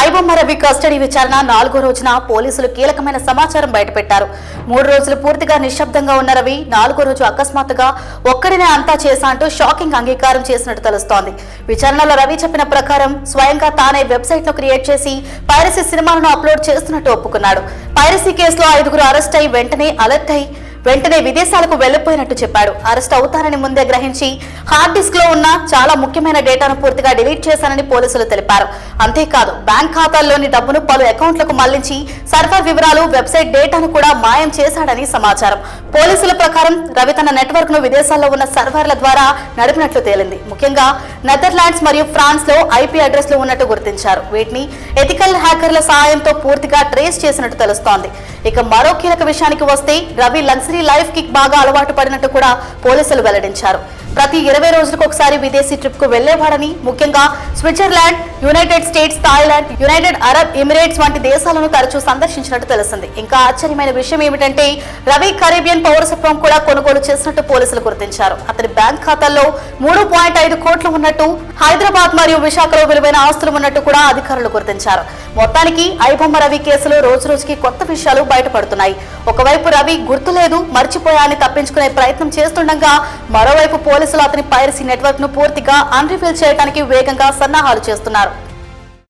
IBomma Ravi custody విచారణ నాలుగో రోజున పోలీసులు కీలకమైన సమాచారం బయటపెట్టారు. మూడు రోజులు పూర్తిగా నిశ్శబ్దంగా ఉన్న రవి నాలుగో రోజు అకస్మాత్తుగా ఒక్కడినే అంతా చేశా అంటూ షాకింగ్ అంగీకారం చేసినట్టు తెలుస్తోంది. విచారణలో రవి చెప్పిన ప్రకారం స్వయంగా తానే వెబ్సైట్ను క్రియేట్ చేసి పైరసీ సినిమాలను అప్లోడ్ చేస్తున్నట్టు ఒప్పుకున్నాడు. పైరసీ కేసులో ఐదుగురు అరెస్ట్ అయి వెంటనే అలర్ట్ అయి వెంటనే విదేశాలకు వెళ్ళిపోయినట్టు చెప్పాడు. అరెస్ట్ అవుతానని ముందే గ్రహించి హార్డ్ డిస్క్లో ఉన్న చాలా ముఖ్యమైన డేటాను పూర్తిగా డిలీట్ చేశానని పోలీసులు తెలిపారు. అంతేకాదు బ్యాంక్ ఖాతాల్లోని డబ్బును పలు అకౌంట్లకు మళ్ళించి సర్వర్ వివరాలు వెబ్సైట్ డేటాను కూడా మాయం చేశాడని సమాచారం. పోలీసుల ప్రకారం రవి తన నెట్వర్క్ను విదేశాల్లో ఉన్న సర్వర్ల ద్వారా నడిపినట్లు తేలింది. ముఖ్యంగా నెదర్లాండ్స్ మరియు ఫ్రాన్స్లో ఐపీ అడ్రస్లు ఉన్నట్టు గుర్తించారు. వీటిని ఎథికల్ హ్యాకర్ల సహాయంతో పూర్తిగా ట్రేస్ చేసినట్టు తెలుస్తోంది. ఇక మరో కీలక విషయానికి వస్తే రవి లగ్జరీ లైఫ్కి బాగా అలవాటు పడినట్టు కూడా పోలీసులు వెల్లడించారు. ప్రతి ఇరవై రోజులకు ఒకసారి విదేశీ ట్రిప్కు వెళ్ళేవాడని ముఖ్యంగా Switzerland United States Thailand United Arab Emirates వంటి దేశాలను తరచూ సందర్శించినట్టు తెలిసింది ఇంకా ఆశ్చర్యమైన విషయం ఏమిటంటే రవి కరేబియన్ పౌరసత్వం కూడా కొనుగోలు చేసినట్టు పోలీసులు గుర్తించారు. అతని బ్యాంక్ ఖాతాల్లో మూడు పాయింట్ ఐదు కోట్లు ఉన్నట్టు హైదరాబాద్ మరియు విశాఖలో విలువైన ఆస్తులు ఉన్నట్టు కూడా అధికారులు గుర్తించారు. మొత్తానికి ఐబొమ్మ రవి కేసులో రోజు రోజుకి కొత్త విషయాలు బయటపడుతున్నాయి. ఒకవైపు రవి గుర్తులేదు మర్చిపోయా అని తప్పించుకునే ప్రయత్నం చేస్తుండగా మరోవైపు పోలీసులు అతని పైరసీ నెట్వర్క్ను పూర్తిగా అన్రిఫిల్ చేయడానికి వేగంగా సన్నాహాలు చేస్తున్నారు.